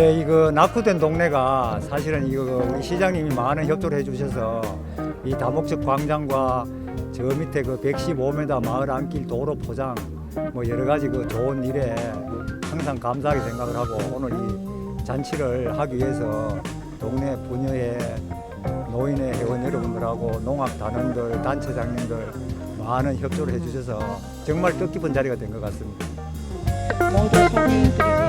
예, 이거 낙후된 동네가 사실은 이거 그 우리 시장님이 많은 협조를 해주셔서 이 다목적 광장과 저 밑에 그 115m 마을 안길 도로 포장 뭐 여러 가지 그 좋은 일에 항상 감사하게 생각을 하고 오늘 이 잔치를 하기 위해서 동네 분여회 노인회 회원 여러분들하고 농악 단원들 단체장님들 많은 협조를 해주셔서 정말 뜻깊은 자리가 된 것 같습니다. 모두 소개해드리겠습니다.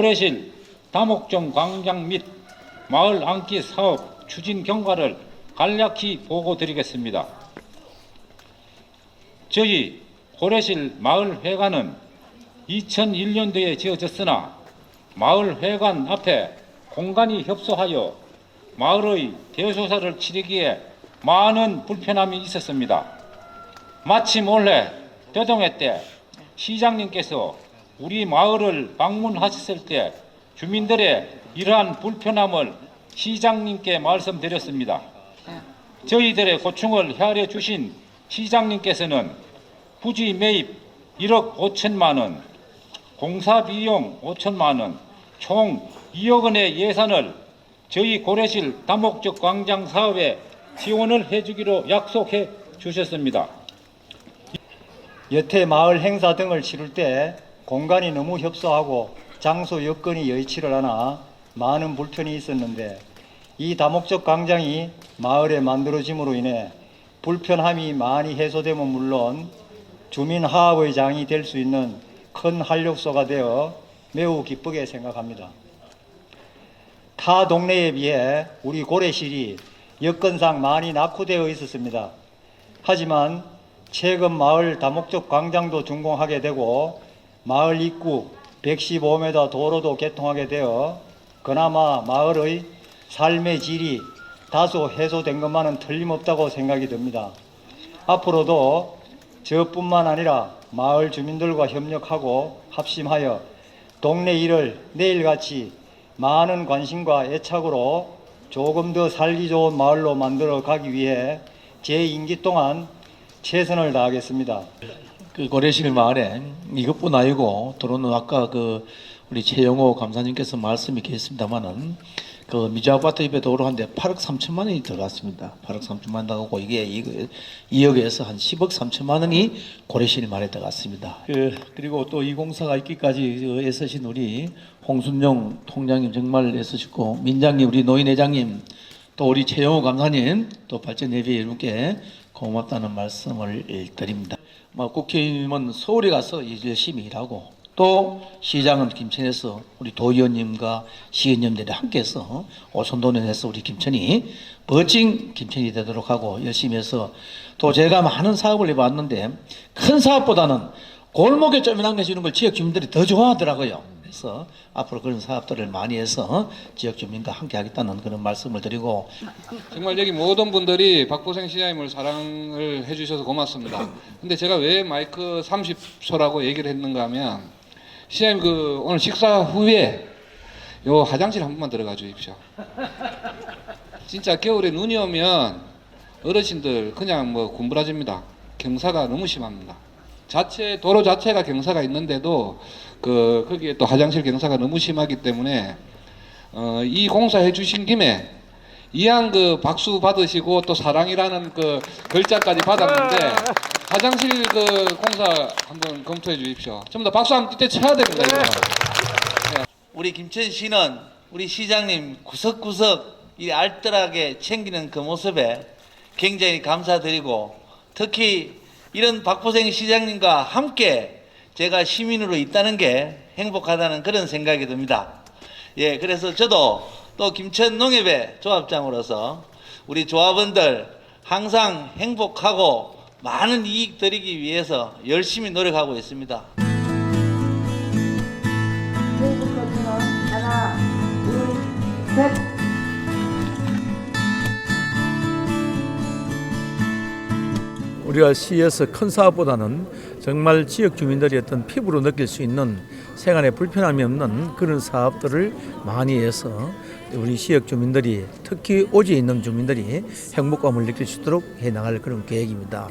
고래실 다목정 광장 및 마을 안기 사업 추진 경과를 간략히 보고 드리겠습니다. 저희 고래실 마을 회관은 2001년도에 지어졌으나 마을 회관 앞에 공간이 협소하여 마을의 대소사를 치르기에 많은 불편함이 있었습니다. 마침 올해 대동회 때 시장님께서 우리 마을을 방문하셨을 때 주민들의 이러한 불편함을 시장님께 말씀드렸습니다. 저희들의 고충을 헤아려 주신 시장님께서는 부지 매입 1억 5천만 원, 공사 비용 5천만 원, 총 2억 원의 예산을 저희 고래실 다목적 광장 사업에 지원을 해주기로 약속해 주셨습니다. 여태 마을 행사 등을 치를 때 공간이 너무 협소하고 장소 여건이 여의치를 않아 많은 불편이 있었는데 이 다목적 광장이 마을에 만들어짐으로 인해 불편함이 많이 해소되면 물론 주민 화합의 장이 될 수 있는 큰 활력소가 되어 매우 기쁘게 생각합니다. 타 동네에 비해 우리 고래실이 여건상 많이 낙후되어 있었습니다. 하지만 최근 마을 다목적 광장도 준공하게 되고 마을 입구 115m 도로도 개통하게 되어 그나마 마을의 삶의 질이 다소 해소된 것만은 틀림없다고 생각이 듭니다. 앞으로도 저뿐만 아니라 마을 주민들과 협력하고 합심하여 동네 일을 내일같이 많은 관심과 애착으로 조금 더 살기 좋은 마을로 만들어 가기 위해 제 임기 동안 최선을 다하겠습니다. 그 고래실 마을에 이것뿐 아니고 도로는 아까 그 우리 최영호 감사님께서 말씀이 계셨습니다만은 그 미주 아파트 옆에 도로 한데 8억 3천만 원이 들어갔습니다. 8억 3천만 원 나가고 이게 2억에서 한 10억 3천만 원이 고래실 마을에 들어갔습니다. 그 그리고 또 이 공사가 있기까지 애쓰신 우리 홍순용 통장님 정말 애쓰셨고 민장님 우리 노인회장님 또 우리 최영호 감사님 또 발전예비 여러분께 고맙다는 말씀을 드립니다. 뭐 국회의원은 서울에 가서 열심히 일하고 또 시장은 김천에서 우리 도의원님과 시의원님들이 함께해서 오천도면에서 우리 김천이 멋진 김천이 되도록 하고 열심히 해서 또 제가 많은 사업을 해봤는데 큰 사업보다는 골목에 쪼면한 게 주는 걸 지역 주민들이 더 좋아하더라고요. 그래서 앞으로 그런 사업들을 많이 해서 지역 주민과 함께 하겠다는 그런 말씀을 드리고 정말 여기 모든 분들이 박보생 시장님을 사랑을 해주셔서 고맙습니다. 근데 제가 왜 마이크 30초라고 얘기를 했는가 하면 시장님 그 오늘 식사 후에 요 화장실 한 번만 들어가 주십시오. 진짜 겨울에 눈이 오면 어르신들 그냥 뭐 군부라집니다. 경사가 너무 심합니다. 자체 도로 자체가 경사가 있는데도 그 거기에 또 화장실 경사가 너무 심하기 때문에 어, 이 공사해 주신 김에 이왕 그 박수 받으시고 또 사랑이라는 그 글자까지 받았는데 화장실 그 공사 한번 검토해 주십시오. 전부 다 박수 한번 때 쳐야 됩니다. 이거. 우리 김천시는 우리 시장님 구석구석 이 알뜰하게 챙기는 그 모습에 굉장히 감사드리고 특히 이런 박보생 시장님과 함께 제가 시민으로 있다는 게 행복하다는 그런 생각이 듭니다. 예, 그래서 저도 또 김천 농협의 조합장으로서 우리 조합원들 항상 행복하고 많은 이익 드리기 위해서 열심히 노력하고 있습니다. 하나, 둘, 셋. 우리가 시에서 큰 사업보다는 정말 지역 주민들이 어떤 피부로 느낄 수 있는 생활에 불편함이 없는 그런 사업들을 많이 해서 우리 지역 주민들이 특히 오지에 있는 주민들이 행복감을 느낄 수 있도록 해 나갈 그런 계획입니다.